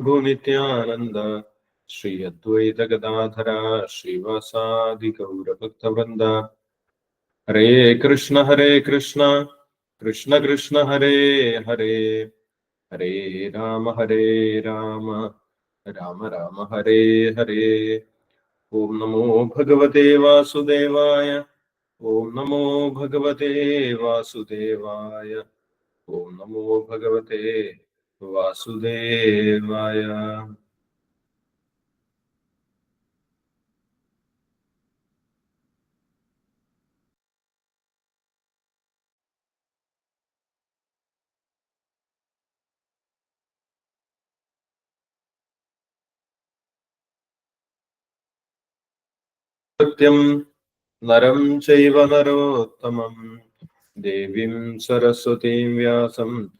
ಭೂಮಿತ್ಯಾನಂದ ಶ್ರೀ ಅದ್ವೈತ ಗದಾಧರ ಶ್ರೀವಾಸಾದಿ ಗೌರ ಭಕ್ತ ವೃಂದ ಹರೇ ಕೃಷ್ಣ ಹರೇ ಕೃಷ್ಣ ಕೃಷ್ಣ ಕೃಷ್ಣ ಹರೇ ಹರೇ ಹರೇ ರಾಮ ಹರೇ ರಾಮ ರಾಮ ರಾಮ ಹರೇ ಹರೇ ഓം നമോ ഭഗവതേ വാസുദേവായ ഓം നമോ ഭഗവതേ വാസുദേവായ ഓം നമോ ഭഗവതേ वासुदेवाय। सत्यं नरं चैव नरोत्तमं। देवीं सरस्वतीं व्यासं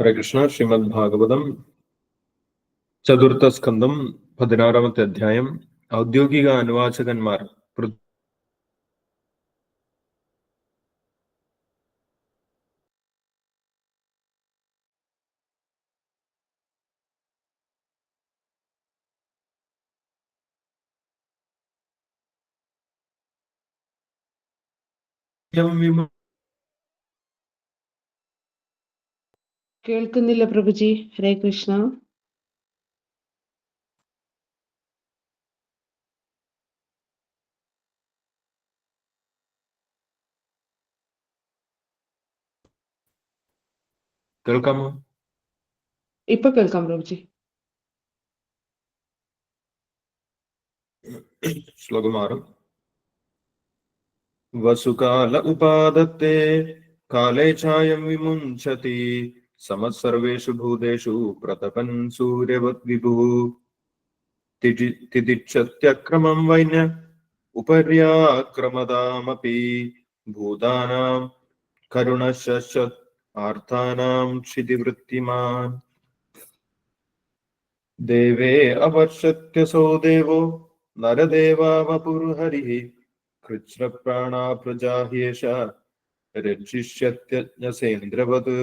ഹരേ കൃഷ്ണ ശ്രീമദ് ഭാഗവതം ചതുർത്ഥ സ്കന്ധം പതിനാറാമത്തെ അധ്യായം ഔദ്യോഗിക അനുവാചകന്മാർ പൃ- വിമ- കേൾക്കുന്നില്ല പ്രഭുജി. ഹരേ കൃഷ്ണ. കേൾക്കാമോ? ഇപ്പൊ കേൾക്കാം പ്രഭുജി. ശ്ലോകം ആറ്. വസുകാല ഉപാദത്തെ കാലേ ഛായം വിമുഞ്ചതി. സമസർവേഷു ഭൂതേഷു പ്രതപൻ സൂര്യവത് വിഭു തിദിക്ഷത്യക്രമം വൈന്യ ഉപര്യാക്രമതാമപി. ഭൂതാനാം കരുണശശ്വത് ആർത്ഥാനാം ക്ഷിതിവൃത്തിമാൻ. ദേവേ അവർഷത്യസോ ദേവോ നരദേവാവപുർഹരിः കൃച്ഛ്രപ്രാണാ പ്രജാഹ്യേഷ രക്ഷിഷ്യത്യജ്ഞസേന്ദ്രവത്.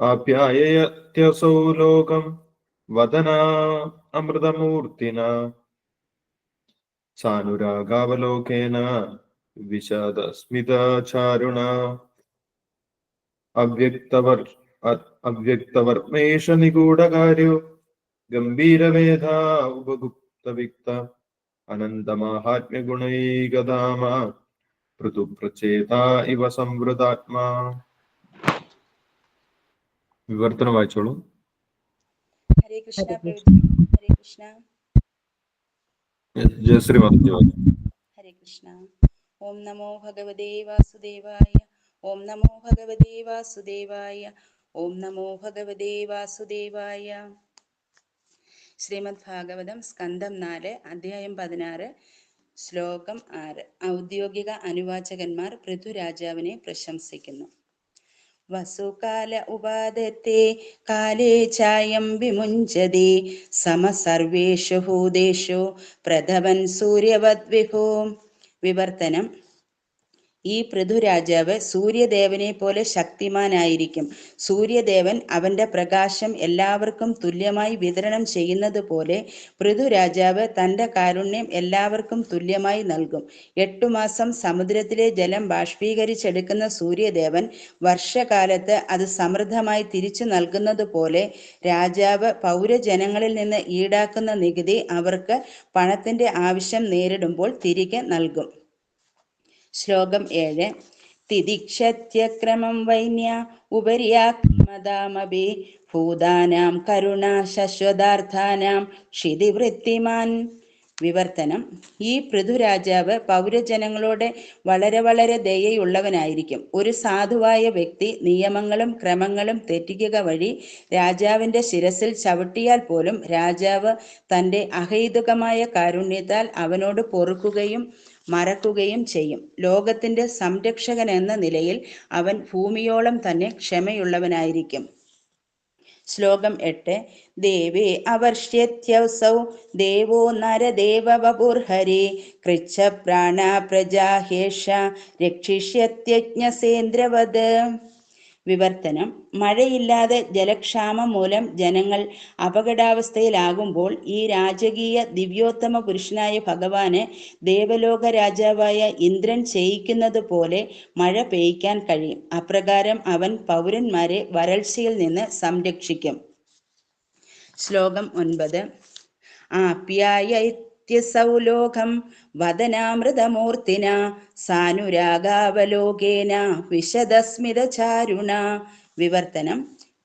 ആപ്യായത്യസौ ലോകം വദനാ അമൃതമൂർത്തിന. സാനുരാഗാവലോകേന വിഷാദസ്മിതാചാരുണ അവ്യക്തവർ അവ്യക്തവർമ്മേഷ നിഗൂഢകാര്യോ ഗംഭീരവേദ ഉപഗുപ്തവിക്ത അനന്തമാഹാത്മ്യഗുണൈകധാമ പൃഥുപ്രചേത ഇവ സംവൃതാത്മാ. വിവർത്തനം വായിച്ചോളൂ. ഹരേ കൃഷ്ണ ഹരേ കൃഷ്ണ. ജയശ്രീ വായിച്ചു ഹരേ കൃഷ്ണ. ഓം നമോ ഭഗവതേ വാസുദേവായ ഓം നമോ ഭഗവതേ വാസുദേവായ ഓം നമോ ഭഗവതേ വാസുദേവായ. ശ്രീമദ് ഭാഗവതം സ്കന്ധം നാല് അധ്യായം പതിനാറ് ശ്ലോകം ആറ്. ഔദ്യോഗിക അനുവാചകന്മാർ പൃഥുരാജാവിനെ പ്രശംസിക്കുന്നു. വസുകാല ഉപാദത്തെ കാലേ ചായം വിമുഞ്ചതി. സമസർവേഷു ഭൂതേഷു പ്രഥവൻ സൂര്യവത് വിഭു വിവർത്തനം ഈ പൃഥുരാജാവ് സൂര്യദേവനെ പോലെ ശക്തിമാനായിരിക്കും. സൂര്യദേവൻ അവന്റെ പ്രകാശം എല്ലാവർക്കും തുല്യമായി വിതരണം ചെയ്യുന്നത് പോലെ പൃഥുരാജാവ് തന്റെ കാരുണ്യം എല്ലാവർക്കും തുല്യമായി നൽകും. എട്ടു മാസം സമുദ്രത്തിലെ ജലം ബാഷ്പീകരിച്ചെടുക്കുന്ന സൂര്യദേവൻ വർഷകാലത്ത് അത് സമൃദ്ധമായി തിരിച്ചു നൽകുന്നത് പോലെ രാജാവ് പൗരജനങ്ങളിൽ നിന്ന് ഈടാക്കുന്ന നികുതി അവർക്ക് പണത്തിന്റെ ആവശ്യം നേരിടുമ്പോൾ തിരികെ നൽകും. ശ്ലോകം ഏഴ്. തിദിക്ഷത്യക്രമം വൈന്യ ഉപര്യാക്രമതാമപി ഭൂതാനാം കരുണ ശശ്വതാർത്ഥാനാം ക്ഷിതിവൃത്തിമാൻ. വിവർത്തനം. ഈ പൃഥുരാജാവ് പൗരജനങ്ങളോട് വളരെ വളരെ ദയയുള്ളവനായിരിക്കും. ഒരു സാധുവായ വ്യക്തി നിയമങ്ങളും ക്രമങ്ങളും തെറ്റിക്കുക വഴി രാജാവിന്റെ ശിരസിൽ ചവിട്ടിയാൽ പോലും രാജാവ് തന്റെ അഹൈതുകമായ കാരുണ്യത്താൽ അവനോട് പൊറുക്കുകയും മറക്കുകയും ചെയ്യും. ലോകത്തിന്റെ സംരക്ഷകൻ എന്ന നിലയിൽ അവൻ ഭൂമിയോളം തന്നെ ക്ഷമയുള്ളവനായിരിക്കും. ശ്ലോകം എട്ട്. ദേവേ അവർഷ്യത്യസൗ ദേവോ നരദേവ വപുർഹരി കൃച്ഛ പ്രാണ പ്രജാഹേഷ രക്ഷിഷ്യത്യജ്ഞസേന്ദ്രവത് വിവർത്തനം. മഴയില്ലാതെ ജലക്ഷാമം മൂലം ജനങ്ങൾ അപകടാവസ്ഥയിലാകുമ്പോൾ ഈ രാജകീയ ദിവ്യോത്തമ പുരുഷനായ ഭഗവാന് ദേവലോക രാജാവായ ഇന്ദ്രൻ ചെയ്യിക്കുന്നത് പോലെ മഴ പെയ്യ്ക്കാൻ കഴിയും. അപ്രകാരം അവൻ പൗരന്മാരെ വരൾച്ചയിൽ നിന്ന് സംരക്ഷിക്കും. ശ്ലോകം ഒൻപത്. ആപ്യായത്യസൗലോകം വദനാമൃതമൂർത്തിന സാനുരാഗാവലോകേന വിശദസ്മിതചാരുണ. വിവർത്തനം.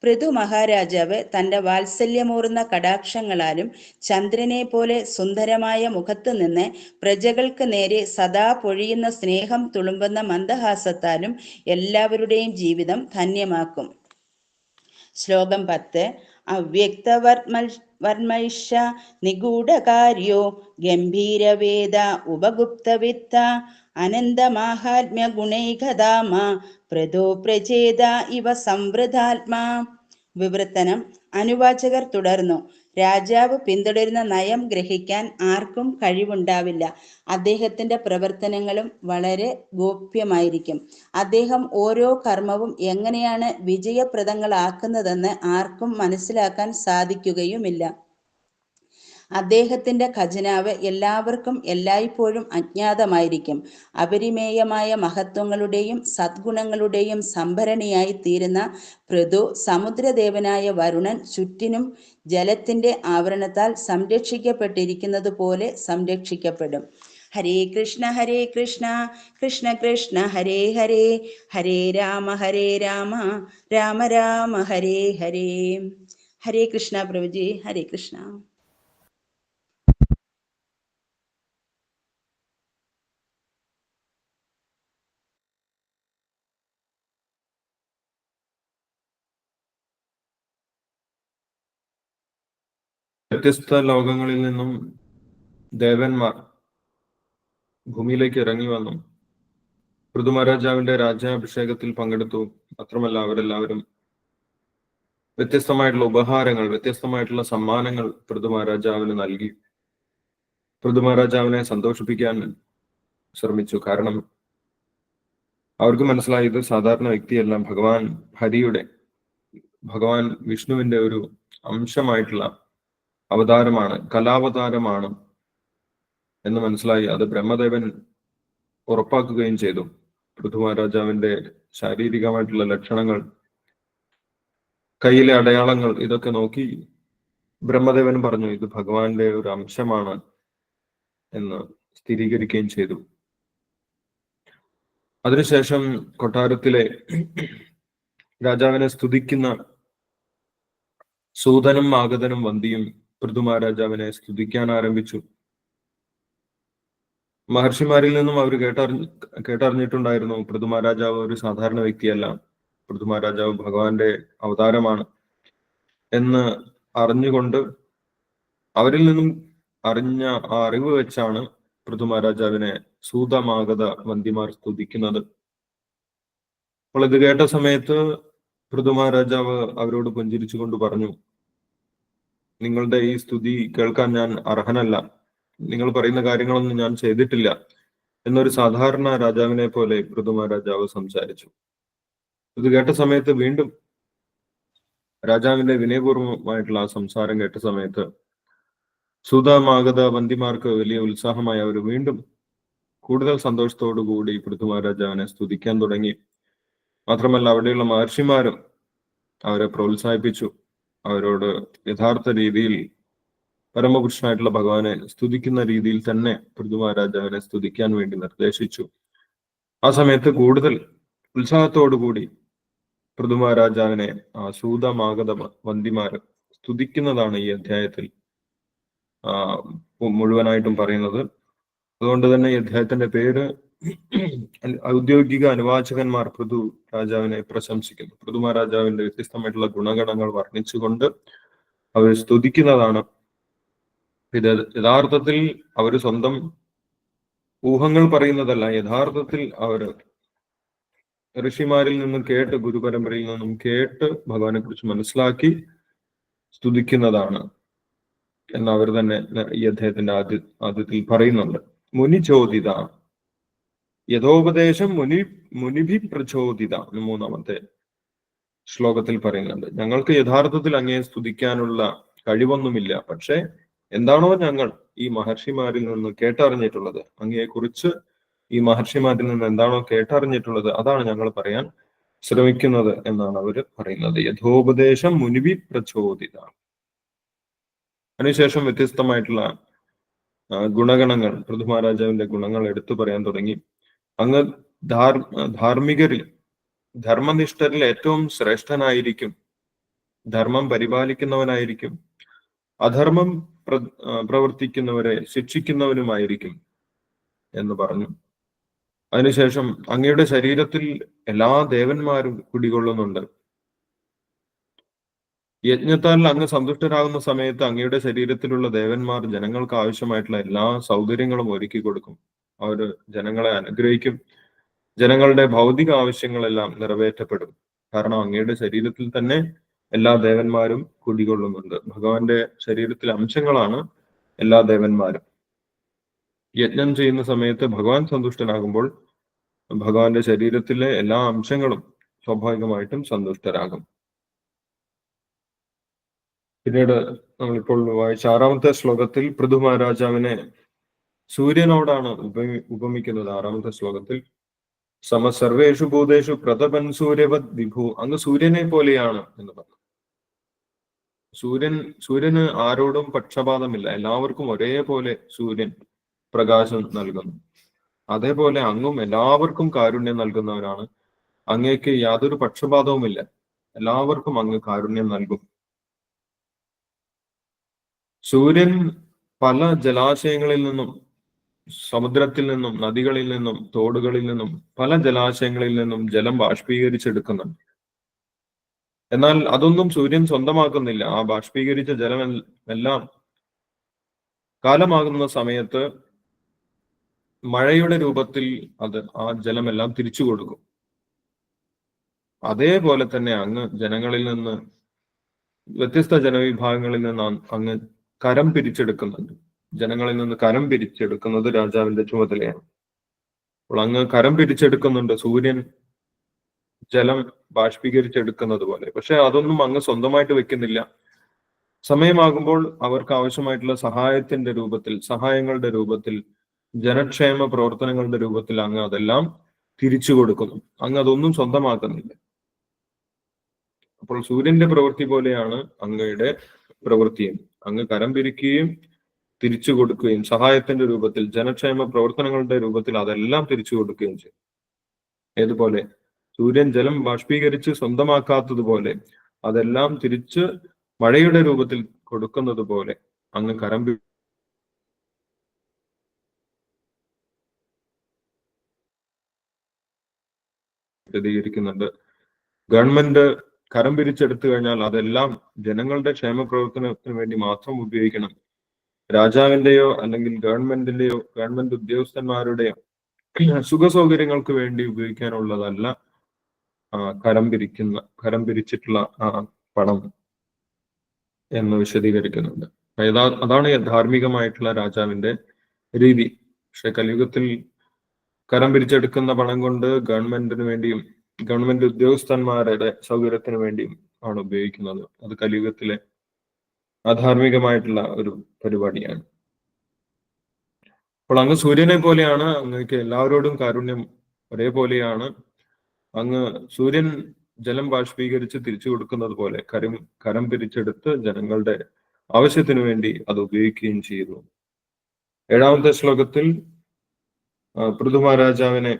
പൃഥു മഹാരാജാവ് തന്റെ വാത്സല്യമൂർന്ന കടാക്ഷങ്ങളാലും ചന്ദ്രനെ പോലെ സുന്ദരമായ മുഖത്തു നിന്ന് പ്രജകൾക്ക് നേരെ സദാ പൊഴിയുന്ന സ്നേഹം തുളുമ്പുന്ന മന്ദഹാസത്താലും എല്ലാവരുടെയും ജീവിതം ധന്യമാക്കും. ശ്ലോകം പത്ത്. അവ്യക്തവർമ്മ വർമ്മൈഷ നിഗൂഢകാര്യോ ഗംഭീരവേദ ഉപഗുപ്തവിത്ത അനന്തമാഹാത്മ്യ ഗുണൈകധാമ പ്രദോ പ്രചേത ഇവ സംവൃതാത്മാ. വിവൃത്തനം അനുവാചകർ തുടർന്നു. രാജാവ് പിന്തുടരുന്ന നയം ഗ്രഹിക്കാൻ ആർക്കും കഴിവുണ്ടാവില്ല. അദ്ദേഹത്തിന്റെ പ്രവർത്തനങ്ങളും വളരെ ഗോപ്യമായിരിക്കും. അദ്ദേഹം ഓരോ കർമ്മവും എങ്ങനെയാണ് വിജയപ്രദങ്ങളാക്കുന്നതെന്ന് ആർക്കും മനസ്സിലാക്കാൻ സാധിക്കുകയുമില്ല. അദ്ദേഹത്തിന്റെ ഖജനാവ് എല്ലാവർക്കും എല്ലായ്പ്പോഴും അജ്ഞാതമായിരിക്കും. അപരിമേയമായ മഹത്വങ്ങളുടെയും സദ്ഗുണങ്ങളുടെയും സംഭരണിയായി തീരുന്ന പൃഥു സമുദ്രദേവനായ വരുണൻ ചുറ്റിനും ജലത്തിന്റെ ആവരണത്താൽ സംരക്ഷിക്കപ്പെട്ടിരിക്കുന്നത് പോലെ സംരക്ഷിക്കപ്പെടും. ഹരേ കൃഷ്ണ ഹരേ കൃഷ്ണ കൃഷ്ണ കൃഷ്ണ ഹരേ ഹരേ ഹരേ രാമ ഹരേ രാമ രാമ രാമ ഹരേ ഹരേ. ഹരേ കൃഷ്ണ പ്രഭുജി ഹരേ കൃഷ്ണ. വ്യത്യസ്ത ലോകങ്ങളിൽ നിന്നും ദേവന്മാർ ഭൂമിയിലേക്ക് ഇറങ്ങി വന്നു. പൃഥുമഹാരാജാവിന്റെ രാജ്യാഭിഷേകത്തിൽ പങ്കെടുത്തു. മാത്രമല്ല അവരെല്ലാവരും വ്യത്യസ്തമായിട്ടുള്ള ഉപഹാരങ്ങൾ വ്യത്യസ്തമായിട്ടുള്ള സമ്മാനങ്ങൾ പൃഥുമഹാരാജാവിന് നൽകി. പൃഥുമഹാരാജാവിനെ സന്തോഷിപ്പിക്കാൻ ശ്രമിച്ചു. കാരണം അവർക്ക് മനസ്സിലായി ഇത് സാധാരണ വ്യക്തിയല്ല. ഭഗവാൻ ഹരിയുടെ ഭഗവാൻ വിഷ്ണുവിന്റെ ഒരു അംശമായിട്ടുള്ള അവതാരമാണ് കലാവതാരമാണ് എന്ന് മനസ്സിലായി. അത് ബ്രഹ്മദേവൻ ഉറപ്പാക്കുകയും ചെയ്തു. പൃഥ്വരാജാവിന്റെ ശാരീരികമായിട്ടുള്ള ലക്ഷണങ്ങൾ കയ്യിലെ അടയാളങ്ങൾ ഇതൊക്കെ നോക്കി ബ്രഹ്മദേവൻ പറഞ്ഞു ഇത് ഭഗവാന്റെ ഒരു അംശമാണ് എന്ന് സ്ഥിരീകരിക്കുകയും ചെയ്തു. അതിനുശേഷം കൊട്ടാരത്തിലെ രാജാവിനെ സ്തുതിക്കുന്ന സൂതനും മാഗതനും വന്തിയും പൃഥു മഹാരാജാവിനെ സ്തുതിക്കാൻ ആരംഭിച്ചു. മഹർഷിമാരിൽ നിന്നും അവർ കേട്ടറിഞ്ഞ് കേട്ടറിഞ്ഞിട്ടുണ്ടായിരുന്നു പൃഥു മഹാരാജാവ് ഒരു സാധാരണ വ്യക്തിയല്ല പൃഥു മഹാരാജാവ് ഭഗവാന്റെ അവതാരമാണ് എന്ന് അറിഞ്ഞുകൊണ്ട് അവരിൽ നിന്നും അറിഞ്ഞ ആ അറിവ് വെച്ചാണ് പൃഥു മഹാരാജാവിനെ സൂതമാഗത വന്തിമാർ സ്തുതിക്കുന്നത്. അപ്പോൾ ഇത് കേട്ട സമയത്ത് പൃഥു മഹാരാജാവ് അവരോട് പുഞ്ചിരിച്ചുകൊണ്ട് പറഞ്ഞു നിങ്ങളുടെ ഈ സ്തുതി കേൾക്കാൻ ഞാൻ അർഹനല്ല. നിങ്ങൾ പറയുന്ന കാര്യങ്ങളൊന്നും ഞാൻ ചെയ്തിട്ടില്ല എന്നൊരു സാധാരണ രാജാവിനെ പോലെ പൃഥു രാജാവ് സംസാരിച്ചു. ഇത് കേട്ട സമയത്ത് വീണ്ടും രാജാവിന്റെ വിനയപൂർവമായിട്ടുള്ള ആ സംസാരം കേട്ട സമയത്ത് സുതാമാഗത വന്തിമാർക്ക് വലിയ ഉത്സാഹമായി അവർ വീണ്ടും കൂടുതൽ സന്തോഷത്തോടു കൂടി പൃഥു മഹാരാജാവിനെ സ്തുതിക്കാൻ തുടങ്ങി. മാത്രമല്ല അവിടെയുള്ള മഹർഷിമാരും അവരെ പ്രോത്സാഹിപ്പിച്ചു. അവരോട് യഥാർത്ഥ രീതിയിൽ പരമപുരുഷനായിട്ടുള്ള ഭഗവാനെ സ്തുതിക്കുന്ന രീതിയിൽ തന്നെ പൃഥു മഹാരാജാവിനെ സ്തുതിക്കാൻ വേണ്ടി നിർദ്ദേശിച്ചു. ആ സമയത്ത് കൂടുതൽ ഉത്സാഹത്തോടുകൂടി പൃഥു മഹാരാജാവിനെ ആ സൂതമാഗത വന്തിമാര് സ്തുതിക്കുന്നതാണ് ഈ അധ്യായത്തിൽ മുഴുവനായിട്ടും പറയുന്നത്. അതുകൊണ്ട് തന്നെ ഈ അധ്യായത്തിന്റെ പേര് ഔദ്യോഗിക അനുവാചകന്മാർ പൃഥു രാജാവിനെ പ്രശംസിക്കുന്നു. പൃഥുമ മഹാരാജാവിന്റെ വ്യത്യസ്തമായിട്ടുള്ള ഗുണഗണങ്ങൾ വർണിച്ചുകൊണ്ട് അവർ സ്തുതിക്കുന്നതാണ്. ഇത് യഥാർത്ഥത്തിൽ അവർ സ്വന്തം ഊഹങ്ങൾ പറയുന്നതല്ല യഥാർത്ഥത്തിൽ അവർ ഋഷിമാരിൽ നിന്നും കേട്ട് ഗുരുപരമ്പരയിൽ നിന്നും കേട്ട് ഭഗവാനെ കുറിച്ച് മനസ്സിലാക്കി സ്തുതിക്കുന്നതാണ് എന്ന് അവർ തന്നെ ഈ അദ്ദേഹത്തിന്റെ ആദ്യ ആദ്യത്തിൽ പറയുന്നുണ്ട്. മുനി യഥോപദേശം മുനി മുനിഭി പ്രചോദിത മൂന്നാമത്തെ ശ്ലോകത്തിൽ പറയുന്നുണ്ട്. ഞങ്ങൾക്ക് യഥാർത്ഥത്തിൽ അങ്ങയെ സ്തുതിക്കാനുള്ള കഴിവൊന്നുമില്ല. പക്ഷെ എന്താണോ ഞങ്ങൾ ഈ മഹർഷിമാരിൽ നിന്ന് കേട്ടറിഞ്ഞിട്ടുള്ളത് അങ്ങയെ കുറിച്ച് ഈ മഹർഷിമാരിൽ നിന്ന് എന്താണോ കേട്ടറിഞ്ഞിട്ടുള്ളത് അതാണ് ഞങ്ങൾ പറയാൻ ശ്രമിക്കുന്നത് എന്നാണ് അവർ പറയുന്നത്. യഥോപദേശം മുനിവി പ്രചോദിത അതിനുശേഷം വ്യത്യസ്തമായിട്ടുള്ള ഗുണഗണങ്ങൾ പൃഥു മഹാരാജാവിന്റെ ഗുണങ്ങൾ എടുത്തു പറയാൻ തുടങ്ങി. അങ്ങ് ധാർ ധാർമ്മികരിൽ ധർമ്മനിഷ്ഠരിൽ ഏറ്റവും ശ്രേഷ്ഠനായിരിക്കും. ധർമ്മം പരിപാലിക്കുന്നവനായിരിക്കും. അധർമ്മം പ്രവർത്തിക്കുന്നവരെ ശിക്ഷിക്കുന്നവനുമായിരിക്കും എന്ന് പറഞ്ഞു. അതിനുശേഷം അങ്ങയുടെ ശരീരത്തിൽ എല്ലാ ദേവന്മാരും കുടികൊള്ളുന്നുണ്ട്. യജ്ഞത്താൽ അങ്ങ് സന്തുഷ്ടരാകുന്ന സമയത്ത് അങ്ങയുടെ ശരീരത്തിലുള്ള ദേവന്മാർ ജനങ്ങൾക്ക് ആവശ്യമായിട്ടുള്ള എല്ലാ സൗകര്യങ്ങളും ഒരുക്കി കൊടുക്കും അവർ ജനങ്ങളെ അനുഗ്രഹിക്കും. ജനങ്ങളുടെ ഭൗതിക ആവശ്യങ്ങളെല്ലാം നിറവേറ്റപ്പെടും. കാരണം അങ്ങയുടെ ശരീരത്തിൽ തന്നെ എല്ലാ ദേവന്മാരും കുടികൊള്ളുന്നുണ്ട്. ഭഗവാന്റെ ശരീരത്തിലെ അംശങ്ങളാണ് എല്ലാ ദേവന്മാരും. യജ്ഞം ചെയ്യുന്ന സമയത്ത് ഭഗവാൻ സന്തുഷ്ടനാകുമ്പോൾ ഭഗവാന്റെ ശരീരത്തിലെ എല്ലാ അംശങ്ങളും സ്വാഭാവികമായിട്ടും സന്തുഷ്ടരാകും. പിന്നീട് നമ്മളിപ്പോൾ വായിച്ച ആറാമത്തെ ശ്ലോകത്തിൽ പൃഥു മഹാരാജാവിനെ സൂര്യനോടാണ് ഉപമി ഉപമിക്കുന്നത് ആറാമത്തെ ശ്ലോകത്തിൽ. സമ സർവേഷു ഭൂതേഷു പ്രതപൻ സൂര്യവത് വിഭു. അങ്ങ് സൂര്യനെ പോലെയാണ് എന്ന് പറഞ്ഞു. സൂര്യൻ സൂര്യന് ആരോടും പക്ഷപാതമില്ല. എല്ലാവർക്കും ഒരേപോലെ സൂര്യൻ പ്രകാശം നൽകുന്നു. അതേപോലെ അങ്ങും എല്ലാവർക്കും കാരുണ്യം നൽകുന്നവരാണ്. അങ്ങേക്ക് യാതൊരു പക്ഷപാതവുമില്ല. എല്ലാവർക്കും അങ്ങ് കാരുണ്യം നൽകും. സൂര്യൻ പല ജലാശയങ്ങളിൽ നിന്നും സമുദ്രത്തിൽ നിന്നും നദികളിൽ നിന്നും തോടുകളിൽ നിന്നും പല ജലാശയങ്ങളിൽ നിന്നും ജലം ബാഷ്പീകരിച്ചെടുക്കുന്നുണ്ട്. എന്നാൽ അതൊന്നും സൂര്യൻ സ്വന്തമാക്കുന്നില്ല. ആ ബാഷ്പീകരിച്ച ജലം എല്ലാം കാലമാകുന്ന സമയത്ത് മഴയുടെ രൂപത്തിൽ അത് ആ ജലമെല്ലാം തിരിച്ചു കൊടുക്കും. അതേപോലെ തന്നെ അങ്ങ് ജനങ്ങളിൽ നിന്ന് വ്യത്യസ്ത ജനവിഭാഗങ്ങളിൽ നിന്ന് അങ്ങ് കരം പിരിച്ചെടുക്കുന്നുണ്ട്. ജനങ്ങളിൽ നിന്ന് കരം പിരിച്ചെടുക്കുന്നത് രാജാവിന്റെ ചുമതലയാണ്. അപ്പോൾ അങ്ങ് കരം പിരിച്ചെടുക്കുന്നുണ്ട്. സൂര്യൻ ജലം ബാഷ്പീകരിച്ചെടുക്കുന്നത് പോലെ. പക്ഷെ അതൊന്നും അങ്ങ് സ്വന്തമായിട്ട് വെക്കുന്നില്ല. സമയമാകുമ്പോൾ അവർക്ക് ആവശ്യമായിട്ടുള്ള സഹായത്തിന്റെ രൂപത്തിൽ സഹായങ്ങളുടെ രൂപത്തിൽ ജനക്ഷേമ പ്രവർത്തനങ്ങളുടെ രൂപത്തിൽ അങ്ങ് അതെല്ലാം തിരിച്ചു കൊടുക്കുന്നു. അങ്ങ് അതൊന്നും സ്വന്തമാക്കുന്നില്ല. അപ്പോൾ സൂര്യന്റെ പ്രവൃത്തി പോലെയാണ് അങ്ങയുടെ പ്രവൃത്തിയും. അങ്ങ് കരം പിരിക്കുകയും തിരിച്ചു കൊടുക്കുകയും സഹായത്തിന്റെ രൂപത്തിൽ ജനക്ഷേമ പ്രവർത്തനങ്ങളുടെ രൂപത്തിൽ അതെല്ലാം തിരിച്ചു കൊടുക്കുകയും ചെയ്യും ഏതുപോലെ? സൂര്യൻ ജലം ബാഷ്പീകരിച്ച് സ്വന്തമാക്കാത്തതുപോലെ അതെല്ലാം തിരിച്ച് മഴയുടെ രൂപത്തിൽ കൊടുക്കുന്നത് പോലെ അങ്ങ് കരം വിശദീകരിക്കുന്നുണ്ട് ഗവൺമെന്റ് കരം പിരിച്ചെടുത്തു കഴിഞ്ഞാൽ അതെല്ലാം ജനങ്ങളുടെ ക്ഷേമ പ്രവർത്തനത്തിന് വേണ്ടി മാത്രം ഉപയോഗിക്കണം. രാജാവിന്റെയോ അല്ലെങ്കിൽ ഗവൺമെന്റിന്റെയോ ഗവൺമെന്റ് ഉദ്യോഗസ്ഥന്മാരുടെയോ സുഖ സൗകര്യങ്ങൾക്ക് വേണ്ടി ഉപയോഗിക്കാനുള്ളതല്ല കരം പിരിക്കുന്ന കരം പിരിച്ചിട്ടുള്ള പണം എന്ന് വിശദീകരിക്കുന്നുണ്ട്. അതാണ് ധാർമ്മികമായിട്ടുള്ള രാജാവിന്റെ രീതി. പക്ഷെ കലിയുഗത്തിൽ കരം പിരിച്ചെടുക്കുന്ന പണം കൊണ്ട് ഗവൺമെന്റിന് വേണ്ടിയും ഗവൺമെന്റ് ഉദ്യോഗസ്ഥന്മാരുടെ സൗകര്യത്തിന് വേണ്ടിയും ആണ് ഉപയോഗിക്കുന്നത്. അത് കലിയുഗത്തിലെ അധാർമികമായിട്ടുള്ള ഒരു പരിപാടിയാണ്. അപ്പോൾ അങ്ങ് സൂര്യനെ പോലെയാണ് അങ്ങക്ക് എല്ലാവരോടും കാരുണ്യം ഒരേപോലെയാണ്. അങ്ങ് സൂര്യൻ ജലം ബാഷ്പീകരിച്ച് തിരിച്ചു കൊടുക്കുന്നത് പോലെ കരം കരം പിരിച്ചെടുത്ത് ജനങ്ങളുടെ ആവശ്യത്തിനു വേണ്ടി അത് ഉപയോഗിക്കുകയും ചെയ്യുന്നു. ഏഴാമത്തെ ശ്ലോകത്തിൽ ആ, പൃഥു മഹാരാജാവിനെ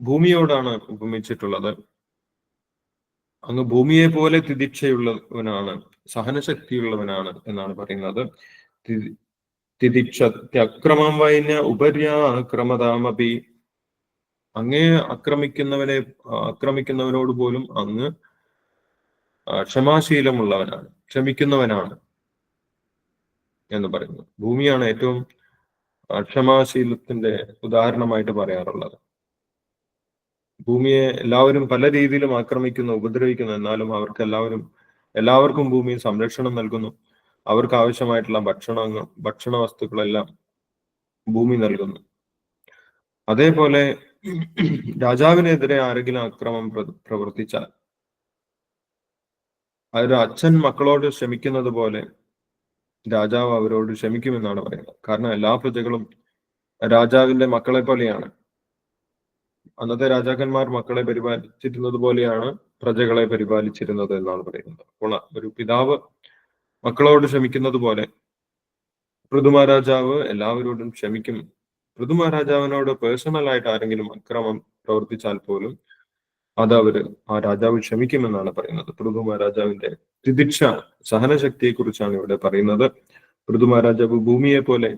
ഭൂമിയോടാണ് ഉപമിച്ചിട്ടുള്ളത്. അങ്ങ് ഭൂമിയെ പോലെ തിദിക്ഷയുള്ളവനാണ് സഹനശക്തിയുള്ളവനാണ് എന്നാണ് പറയുന്നത്. തിദിക്ഷത്യക്രമം വൈന ഉപര്യാക്രമതാമപി. അങ്ങേ ആക്രമിക്കുന്നവനെ ആക്രമിക്കുന്നവനോട് പോലും അങ്ങ് ക്ഷമാശീലമുള്ളവനാണ് ക്ഷമിക്കുന്നവനാണ് എന്ന് പറയുന്നു. ഭൂമിയാണ് ഏറ്റവും ക്ഷമാശീലത്തിന്റെ ഉദാഹരണമായിട്ട് പറയാറുള്ളത്. ഭൂമിയെ എല്ലാവരും പല രീതിയിലും ആക്രമിക്കുന്നു ഉപദ്രവിക്കുന്നു. എന്നാലും അവർക്ക് എല്ലാവരും എല്ലാവർക്കും ഭൂമി സംരക്ഷണം നൽകുന്നു. അവർക്ക് ആവശ്യമായിട്ടുള്ള ഭക്ഷണങ്ങൾ ഭക്ഷണ വസ്തുക്കളെല്ലാം ഭൂമി നൽകുന്നു. അതേപോലെ രാജാവിനെതിരെ ആരെങ്കിലും അക്രമം പ്ര- പ്രവർത്തിച്ചാൽ ഒരു അച്ഛൻ മക്കളോട് ക്ഷമിക്കുന്നത് പോലെ രാജാവ് അവരോട് ക്ഷമിക്കുമെന്നാണ് പറയുന്നത്. കാരണം എല്ലാ പ്രജകളും രാജാവിന്റെ മക്കളെ പോലെയാണ്. അന്നത്തെ രാജാക്കന്മാർ മക്കളെ പരിപാലിച്ചിരുന്നത് പോലെയാണ് പ്രജകളെ പരിപാലിച്ചിരുന്നത് എന്നാണ് പറയുന്നത്. അപ്പോൾ ഒരു പിതാവ് മക്കളോട് ക്ഷമിക്കുന്നത് പോലെ പൃഥുമഹാരാജാവ് എല്ലാവരോടും ക്ഷമിക്കും. പൃഥുമഹാരാജാവിനോട് പേഴ്സണൽ ആയിട്ട് ആരെങ്കിലും അക്രമം പ്രവർത്തിച്ചാൽ പോലും അത് അവർ ആ രാജാവ് ക്ഷമിക്കുമെന്നാണ് പറയുന്നത്. പൃഥുമഹാരാജാവിന്റെ തിദിക്ഷ സഹനശക്തിയെ കുറിച്ചാണ് ഇവിടെ പറയുന്നത്. പൃഥുമഹാരാജാവ് ഭൂമിയെ പോലെ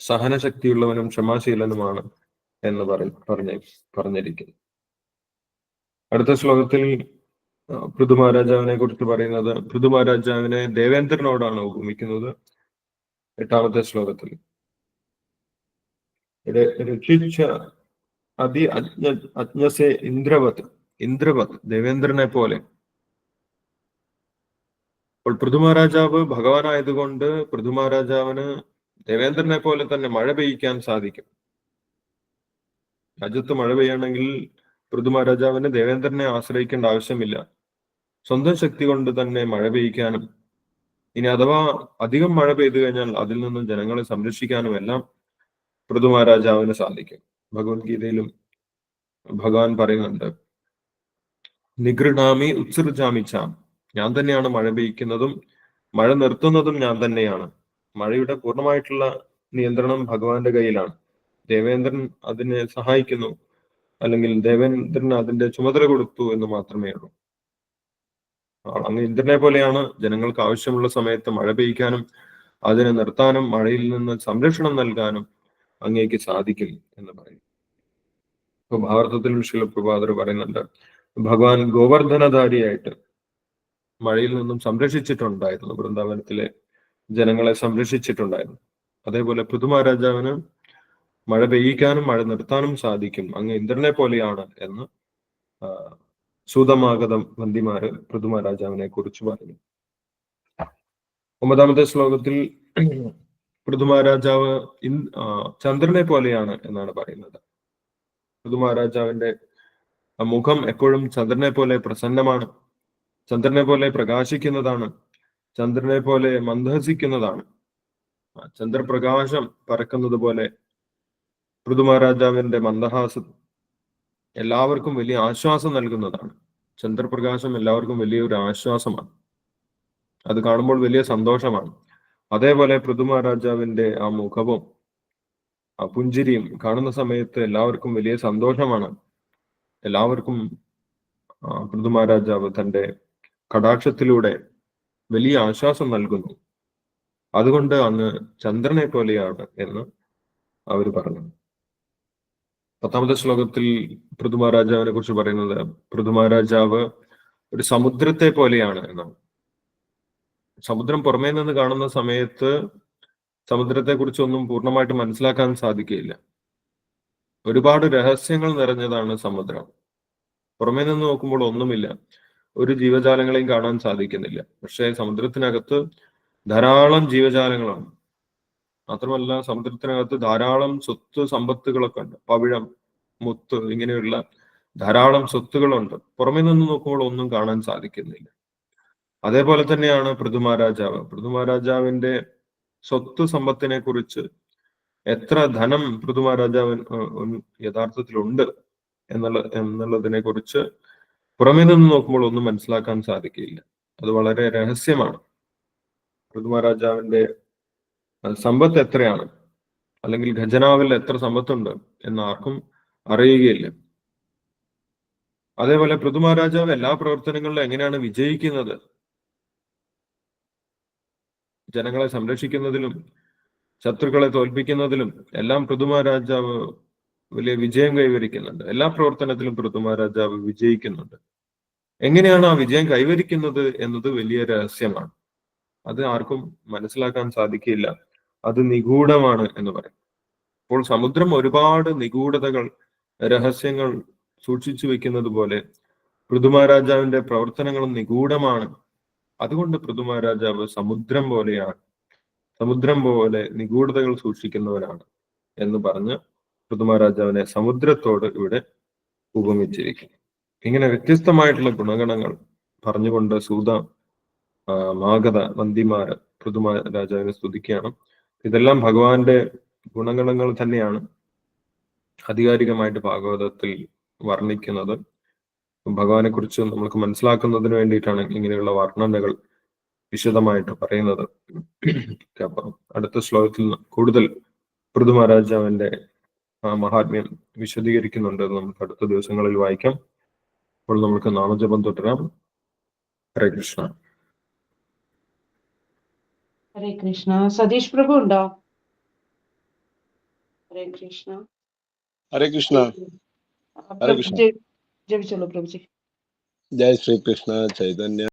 സഹനശക്തിയുള്ളവനും ക്ഷമാശീലനുമാണ് എന്ന് പറ പറഞ്ഞ പറഞ്ഞിരിക്കുന്നു. അടുത്ത ശ്ലോകത്തിൽ ആ, പൃഥു മഹാരാജാവിനെ കുറിച്ച് പറയുന്നത് പൃഥു മഹാരാജാവിനെ ദേവേന്ദ്രനോടാണ് ഉപമിക്കുന്നത് എട്ടാമത്തെ ശ്ലോകത്തിൽ. രക്ഷിച്ച അതി അജ്ഞ അജ്ഞസെ ഇന്ദ്രവത് ഇന്ദ്രവത് ദേവേന്ദ്രനെ പോലെ. അപ്പോൾ പൃഥു മഹാരാജാവ് ഭഗവാനായതുകൊണ്ട് പൃഥു മഹാരാജാവിന് ദേവേന്ദ്രനെ പോലെ തന്നെ മഴ പെയ്യിക്കാൻ സാധിക്കും. രാജ്യത്ത് മഴ പെയ്യണമെങ്കിൽ പൃഥു മഹാരാജാവിന് ദേവേന്ദ്രനെ ആശ്രയിക്കേണ്ട ആവശ്യമില്ല. സ്വന്തം ശക്തി കൊണ്ട് തന്നെ മഴ പെയ്യിക്കാനും ഇനി അഥവാ അധികം മഴ പെയ്തു കഴിഞ്ഞാൽ അതിൽ നിന്നും ജനങ്ങളെ സംരക്ഷിക്കാനും എല്ലാം പൃഥു മഹാരാജാവിന് സാധിക്കും. ഭഗവത്ഗീതയിലും ഭഗവാൻ പറയുന്നുണ്ട് നിഗൃണാമി ഉത്സൃജാമി ചാം. ഞാൻ തന്നെയാണ് മഴ പെയ്യിക്കുന്നതും മഴ നിർത്തുന്നതും ഞാൻ തന്നെയാണ്. മഴയുടെ പൂർണമായിട്ടുള്ള നിയന്ത്രണം ഭഗവാന്റെ കയ്യിലാണ്. ദേവേന്ദ്രൻ അതിനെ സഹായിക്കുന്നു. അല്ലെങ്കിൽ ദേവേന്ദ്രൻ അതിന്റെ ചുമതല കൊടുത്തു എന്ന് മാത്രമേ ഉള്ളൂ. അങ്ങ് ഇന്ദ്രനെ പോലെയാണ് ജനങ്ങൾക്ക് ആവശ്യമുള്ള സമയത്ത് മഴ പെയ്യ്ക്കാനും അതിനെ നിർത്താനും മഴയിൽ നിന്ന് സംരക്ഷണം നൽകാനും അങ്ങേക്ക് സാധിക്കും എന്ന് പറയും. ഇപ്പൊ ഭാരതത്തിൽ ശിലപ്രഭാതർ പറയുന്നുണ്ട് ഭഗവാൻ ഗോവർദ്ധനധാരിയായിട്ട് മഴയിൽ നിന്നും സംരക്ഷിച്ചിട്ടുണ്ടായിരുന്നു. വൃന്ദാവനത്തിലെ ജനങ്ങളെ സംരക്ഷിച്ചിട്ടുണ്ടായിരുന്നു. അതേപോലെ പൃഥുമഹാരാജാവിന് മഴ പെയ്യിക്കാനും മഴ നിർത്താനും സാധിക്കും. അങ്ങ് ഇന്ദ്രനെ പോലെയാണ് എന്ന് സൂതമാഗതം വന്ദിമാര് പൃഥുമഹാരാജാവിനെ കുറിച്ച് പറഞ്ഞു ഒമ്പതാമത്തെ ശ്ലോകത്തിൽ പൃഥുമഹാരാജാവ് ഇൻ ചന്ദ്രനെ പോലെയാണ് എന്നാണ് പറയുന്നത്. പൃഥുമഹാരാജാവിന്റെ മുഖം എപ്പോഴും ചന്ദ്രനെ പോലെ പ്രസന്നമാണ്. ചന്ദ്രനെ പോലെ പ്രകാശിക്കുന്നതാണ്. ചന്ദ്രനെ പോലെ മന്ദഹസിക്കുന്നതാണ്. ചന്ദ്രപ്രകാശം പരക്കുന്നത് പോലെ പൃഥുമഹാരാജാവിന്റെ മന്ദഹാസം എല്ലാവർക്കും വലിയ ആശ്വാസം നൽകുന്നതാണ് ചന്ദ്രപ്രകാശം എല്ലാവർക്കും വലിയൊരു ആശ്വാസമാണ് അത് കാണുമ്പോൾ വലിയ സന്തോഷമാണ് അതേപോലെ പൃഥുമഹാരാജാവിന്റെ ആ മുഖവും ആ പുഞ്ചിരിയും കാണുന്ന സമയത്ത് എല്ലാവർക്കും വലിയ സന്തോഷമാണ് എല്ലാവർക്കും പൃഥുമഹാരാജാവ് തന്റെ കടാക്ഷത്തിലൂടെ വലിയ ആശ്വാസം നൽകുന്നു അതുകൊണ്ട് അന്ന് ചന്ദ്രനെ പോലെയാണ് എന്ന് അവർ പറഞ്ഞു പത്താമത്തെ ശ്ലോകത്തിൽ പൃഥുമഹാരാജാവിനെ കുറിച്ച് പറയുന്നത് പൃഥുമഹാരാജാവ് ഒരു സമുദ്രത്തെ പോലെയാണ് എന്നാണ്. സമുദ്രം പുറമേ നിന്ന് കാണുന്ന സമയത്ത് സമുദ്രത്തെ കുറിച്ചൊന്നും പൂർണമായിട്ട് മനസ്സിലാക്കാൻ സാധിക്കുകയില്ല. ഒരുപാട് രഹസ്യങ്ങൾ നിറഞ്ഞതാണ് സമുദ്രം. പുറമേ നിന്ന് നോക്കുമ്പോൾ ഒന്നുമില്ല. ഒരു ജീവജാലങ്ങളെയും കാണാൻ സാധിക്കുന്നില്ല. പക്ഷേ സമുദ്രത്തിനകത്ത് ധാരാളം ജീവജാലങ്ങളാണ്. മാത്രമല്ല സമുദ്രത്തിനകത്ത് ധാരാളം സ്വത്ത് സമ്പത്തുകളൊക്കെ ഉണ്ട്. പവിഴം മുത്ത് ഇങ്ങനെയുള്ള ധാരാളം സ്വത്തുകളുണ്ട്. പുറമേ നിന്ന് നോക്കുമ്പോൾ ഒന്നും കാണാൻ സാധിക്കുന്നില്ല. അതേപോലെ തന്നെയാണ് പൃഥുമഹാരാജാവ് പൃഥുമഹാരാജാവിന്റെ സ്വത്ത് സമ്പത്തിനെ കുറിച്ച് എത്ര ധനം പൃഥുമഹാരാജാവിൻ യഥാർത്ഥത്തിലുണ്ട് എന്നുള്ള എന്നുള്ളതിനെ കുറിച്ച് പുറമേ നിന്ന് നോക്കുമ്പോൾ ഒന്നും മനസ്സിലാക്കാൻ സാധിക്കില്ല. അത് വളരെ രഹസ്യമാണ്. പൃഥുമഹാരാജാവിന്റെ സമ്പത്ത് എത്രയാണ്? അല്ലെങ്കിൽ ഖജനാവിൽ എത്ര സമ്പത്തുണ്ട് എന്ന് ആർക്കും അറിയുകയില്ല. അതേപോലെ പൃഥുമഹാരാജാവ് എല്ലാ പ്രവർത്തനങ്ങളിലും എങ്ങനെയാണ് വിജയിക്കുന്നത്? ജനങ്ങളെ സംരക്ഷിക്കുന്നതിലും ശത്രുക്കളെ തോൽപ്പിക്കുന്നതിലും എല്ലാം പൃഥുമ വലിയ വിജയം കൈവരിക്കുന്നുണ്ട്. എല്ലാ പ്രവർത്തനത്തിലും പൃഥുമ വിജയിക്കുന്നുണ്ട്. എങ്ങനെയാണ് ആ വിജയം കൈവരിക്കുന്നത് എന്നത് വലിയ രഹസ്യമാണ്. അത് ആർക്കും മനസ്സിലാക്കാൻ സാധിക്കില്ല. അത് നിഗൂഢമാണ് എന്ന് പറയും. അപ്പോൾ സമുദ്രം ഒരുപാട് നിഗൂഢതകൾ രഹസ്യങ്ങൾ സൂക്ഷിച്ചു വെക്കുന്നത് പോലെ പൃഥുമാരാജാവിന്റെ പ്രവർത്തനങ്ങളും നിഗൂഢമാണ്. അതുകൊണ്ട് പൃഥുമാരാജാവ് സമുദ്രം പോലെയാണ് സമുദ്രം പോലെ നിഗൂഢതകൾ സൂക്ഷിക്കുന്നവരാണ് എന്ന് പറഞ്ഞ് പൃഥുമാരാജാവിനെ സമുദ്രത്തോട് ഇവിടെ ഉപമിച്ചിരിക്കുന്നു. ഇങ്ങനെ വ്യത്യസ്തമായിട്ടുള്ള ഗുണഗണങ്ങൾ പറഞ്ഞുകൊണ്ട് സൂത മാഗത വന്തിമാര് പൃഥുമ രാജാവിനെ സ്തുതിക്കുകയാണ്. ഇതെല്ലാം ഭഗവാന്റെ ഗുണഗണങ്ങൾ തന്നെയാണ് ആധികാരികമായിട്ട് ഭാഗവതത്തിൽ വർണിക്കുന്നത്. ഭഗവാനെ കുറിച്ച് നമ്മൾക്ക് മനസ്സിലാക്കുന്നതിന് വേണ്ടിയിട്ടാണ് ഇങ്ങനെയുള്ള വർണനകൾ വിശദമായിട്ട് പറയുന്നത്. അപ്പം അടുത്ത ശ്ലോകത്തിൽ കൂടുതൽ പൃഥു മഹാരാജാവിന്റെ അവന്റെ മഹാത്മ്യം വിശദീകരിക്കുന്നുണ്ട് നമുക്ക് അടുത്ത ദിവസങ്ങളിൽ വായിക്കാം. അപ്പോൾ നമുക്ക് നാമജപം തുടരാം. ഹരേ കൃഷ്ണ. ഹരേ കൃഷ്ണ സതീഷ് പ്രഭു ഉണ്ടോ ഹരേ കൃഷ്ണ ഹരേ കൃഷ്ണ ആ, പ്രഭു കൃഷ്ണ. ജെ- ജപിച്ചോളൂ പ്രഭുജി ജയ ശ്രീകൃഷ്ണ ചൈതന്യ